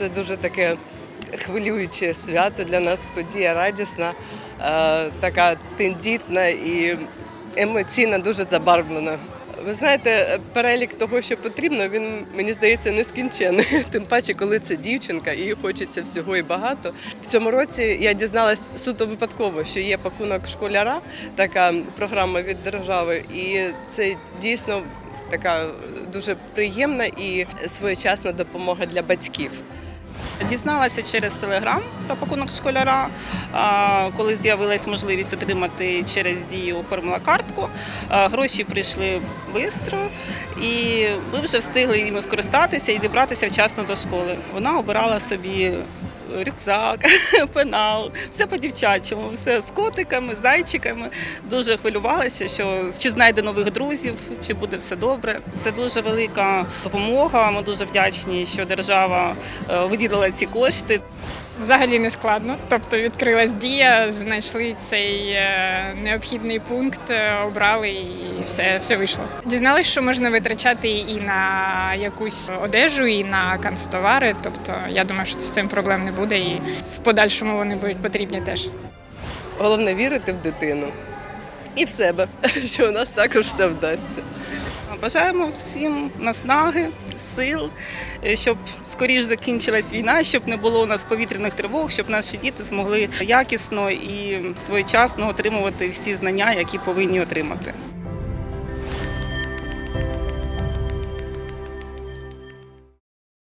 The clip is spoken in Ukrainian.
Це дуже таке хвилююче свято для нас, подія радісна, е, така тендітна і емоційно дуже забарвлена. Ви знаєте, перелік того, що потрібно, він мені здається нескінченний. Тим паче, коли це дівчинка, їй хочеться всього і багато. В цьому році я дізналась суто випадково, що є пакунок школяра, така програма від держави, і це дійсно така дуже приємна і своєчасна допомога для батьків. Дізналася через телеграм про пакунок школяра, коли з'явилась можливість отримати через дію формула картку. Гроші прийшли швидко, і ми вже встигли їм скористатися і зібратися вчасно до школи. Вона обирала собі рюкзак, пенал, все по-дівчачому, все з котиками, зайчиками. Дуже хвилювалася, що чи знайде нових друзів, чи буде все добре. Це дуже велика допомога. Ми дуже вдячні, що держава е, виділила ці кошти. Взагалі не складно. Тобто відкрилась дія, знайшли цей е, необхідний пункт, е, обрали і все, все вийшло. Дізналась, що можна витрачати і на якусь одежу, і на канцтовари. Тобто я думаю, що з цим проблем не буде, і в подальшому вони будуть потрібні теж. Головне вірити в дитину і в себе, що у нас також все вдасться. Бажаємо всім наснаги, сил, е, щоб скоріш закінчилась війна, щоб не було у нас повітряних тривог, щоб наші діти змогли якісно і своєчасно отримувати всі знання, які повинні отримати.